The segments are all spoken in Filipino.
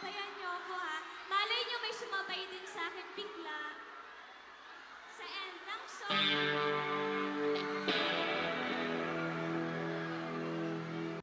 Sabayan niyo ako ha. Malay niyo may sumabay din sa akin bigla. Sa end ng song.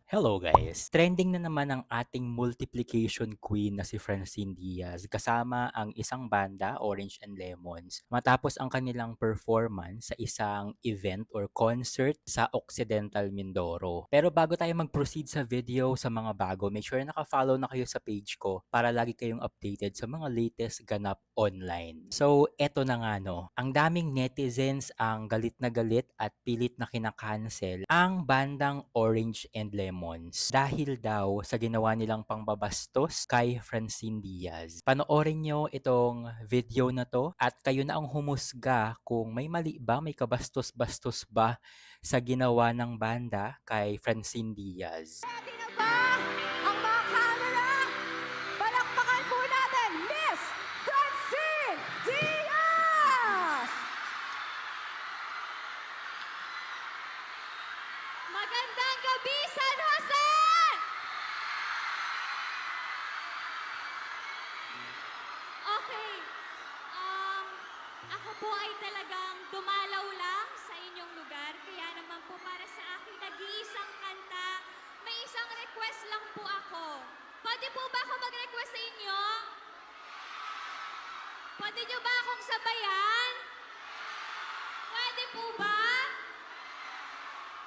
Hello guys! Trending na naman ang ating multiplication queen na si Francine Diaz kasama ang isang banda, Orange and Lemons, matapos ang kanilang performance sa isang event or concert sa Occidental Mindoro. Pero bago tayo mag-proceed sa video sa mga bago, make sure na naka-follow na kayo sa page ko para lagi kayong updated sa mga latest ganap online. So, eto na nga no, ang daming netizens ang galit na galit at pilit na kinakancel ang bandang Orange and Lemons dahil daw sa ginawa nilang pangbabastos kay Francine Diaz. Panoorin nyo itong video na to at kayo na ang humusga kung may mali ba, may kabastos-bastos ba sa ginawa ng banda kay Francine Diaz. Na ba ako po ay talagang dumalaw lang sa inyong lugar. Kaya naman po para sa akin, nag-iisang kanta. May isang request lang po ako. Pwede po ba ako mag-request sa inyo? Pwede nyo ba akong sabayan? Pwede po ba?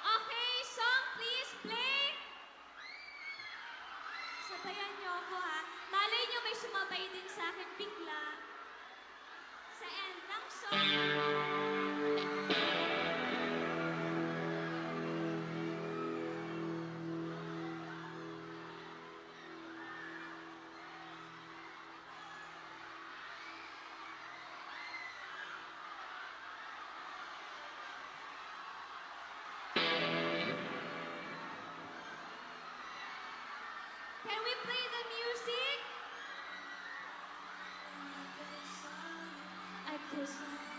Okay, song please play. Sabayan niyo ako ha. Malay niyo may sumabay din sa akin Can we I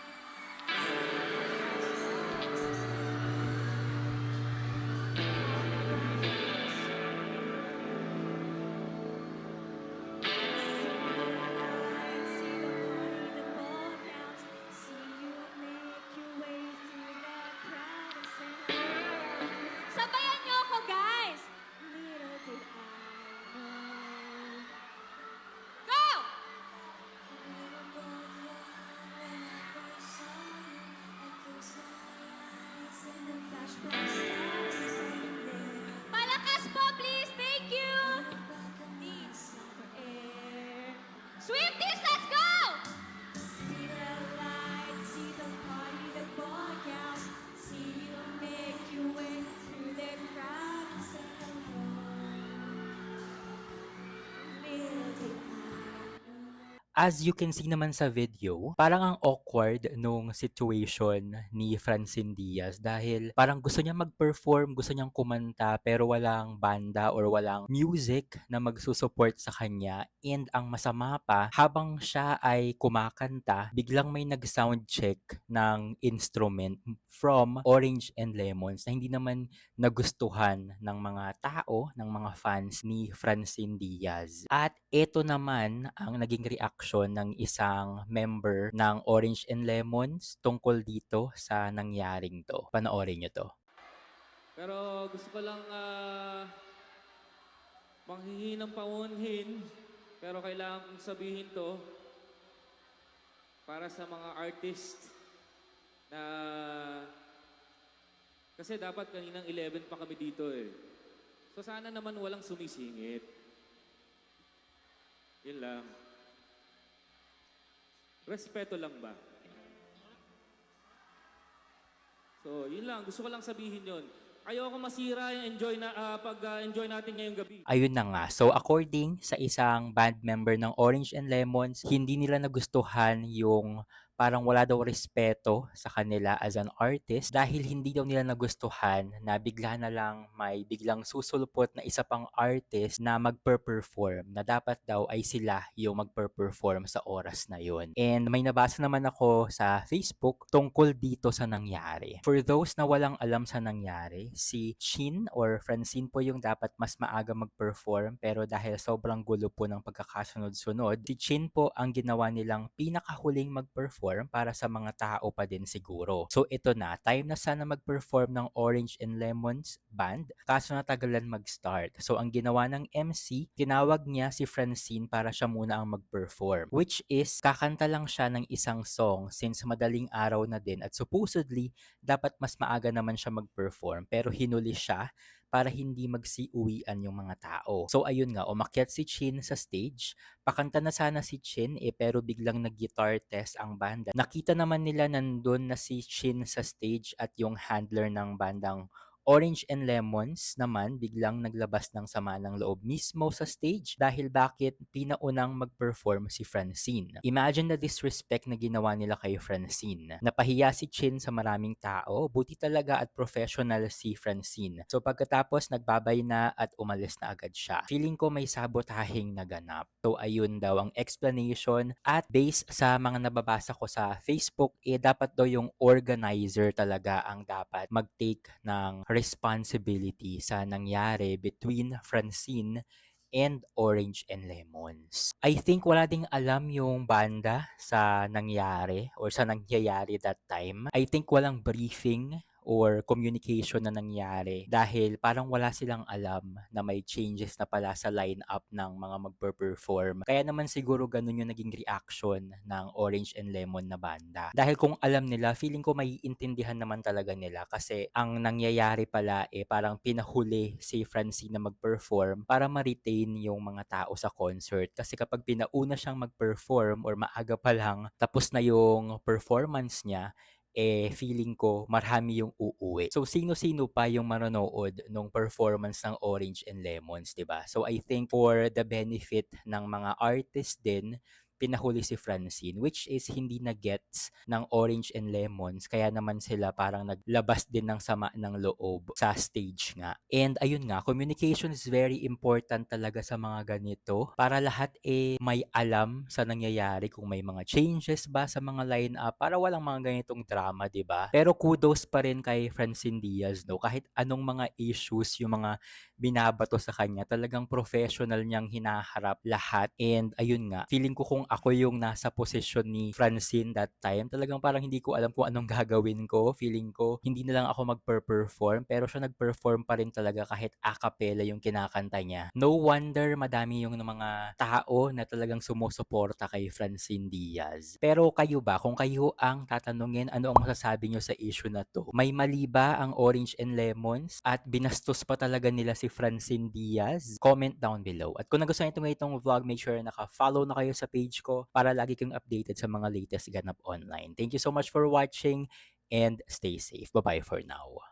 As you can see naman sa video, parang ang awkward nung situation ni Francine Diaz dahil parang gusto niya mag-perform, gusto niyang kumanta pero walang banda or walang music na magsusupport sa kanya and ang masama pa, habang siya ay kumakanta, biglang may nag-sound check ng instrument from Orange and Lemons na hindi naman nagustuhan ng mga tao, ng mga fans ni Francine Diaz. At ito naman ang naging reaction ng isang member ng Orange and Lemons tungkol dito sa nangyaring to. Panoorin nyo to. Pero gusto ko lang uh, manghihingi ng paunhin. Pero kailangan kong sabihin to para sa mga artist na kasi dapat kaninang 11 pa kami dito eh. So sana naman walang sumisingit. Yun lang. Respeto lang ba? So, yun lang. Gusto ko lang sabihin yun. Ayoko masira yung enjoy na ah, pag-enjoy natin ngayong gabi. Ayun na nga. So according sa isang band member ng Orange and Lemons, hindi nila nagustuhan yung parang wala daw respeto sa kanila as an artist dahil hindi daw nila nagustuhan na bigla na lang may biglang susulpot na isa pang artist na magper-perform na dapat daw ay sila yung magper-perform sa oras na yun. And may nabasa naman ako sa Facebook tungkol dito sa nangyari. For those na walang alam sa nangyari, si Chin or Francine po yung dapat mas maaga mag-perform pero dahil sobrang gulo po ng pagkakasunod-sunod, si Chin po ang ginawa nilang pinakahuling mag-perform para sa mga tao pa din siguro. So ito na, time na sana mag-perform ng Orange and Lemons band kaso natagalan mag-start. So ang ginawa ng MC, tinawag niya si Francine para siya muna ang mag-perform. Which is, kakanta lang siya ng isang song since madaling araw na din at supposedly, dapat mas maaga naman siya mag-perform pero hinuli siya para hindi magsiuwian yung mga tao. So ayun nga, umakyat si Chin sa stage. Pakanta na sana si Chin eh pero biglang nag-guitar test ang banda. Nakita naman nila nandun na si Chin sa stage at yung handler ng bandang Orange and Lemons naman biglang naglabas ng sama ng loob mismo sa stage dahil bakit pinaunang mag-perform si Francine. Imagine the disrespect na ginawa nila kay Francine. Napahiya si Chin sa maraming tao, buti talaga at professional si Francine. So pagkatapos nagbabay na at umalis na agad siya. Feeling ko may sabotahing naganap. So ayun daw ang explanation at based sa mga nababasa ko sa Facebook, eh dapat daw yung organizer talaga ang dapat mag-take ng responsibility sa nangyari between Francine and Orange and Lemons. I think wala ding alam yung banda sa nangyari or sa nangyayari that time. I think walang briefing or communication na nangyari dahil parang wala silang alam na may changes na pala sa lineup ng mga magper-perform. Kaya naman siguro ganun yung naging reaction ng Orange and Lemon na banda. Dahil kung alam nila, feeling ko may intindihan naman talaga nila kasi ang nangyayari pala eh parang pinahuli si Francine na mag-perform para ma-retain yung mga tao sa concert. Kasi kapag pinauna siyang mag-perform or maaga pa lang, tapos na yung performance niya, eh feeling ko marami yung uuwi. So sino-sino pa yung manonood nung performance ng Orange and Lemons, 'di ba? So I think for the benefit ng mga artists din pinahuli si Francine which is hindi na gets ng Orange and Lemons kaya naman sila parang naglabas din ng sama ng loob sa stage nga. And ayun nga, communication is very important talaga sa mga ganito para lahat eh may alam sa nangyayari kung may mga changes ba sa mga lineup para walang mga ganitong drama, 'di ba? Pero kudos pa rin kay Francine Diaz no kahit anong mga issues yung mga binabato sa kanya, talagang professional niyang hinaharap lahat. And ayun nga, feeling ko kung ako yung nasa posisyon ni Francine that time, talagang parang hindi ko alam kung anong gagawin ko. Feeling ko, hindi na lang ako magper-perform, pero siya nag-perform pa rin talaga kahit a cappella yung kinakanta niya. No wonder madami yung mga tao na talagang sumusuporta kay Francine Diaz. Pero kayo ba, kung kayo ang tatanungin ano ang masasabi nyo sa issue na to, may mali ba ang Orange and Lemons at binastos pa talaga nila si Francine Diaz? Comment down below. At kung nagustuhan nyo itong vlog, make sure naka-follow na kayo sa ko para lagi kang updated sa mga latest ganap online. Thank you so much for watching and stay safe. Bye-bye for now.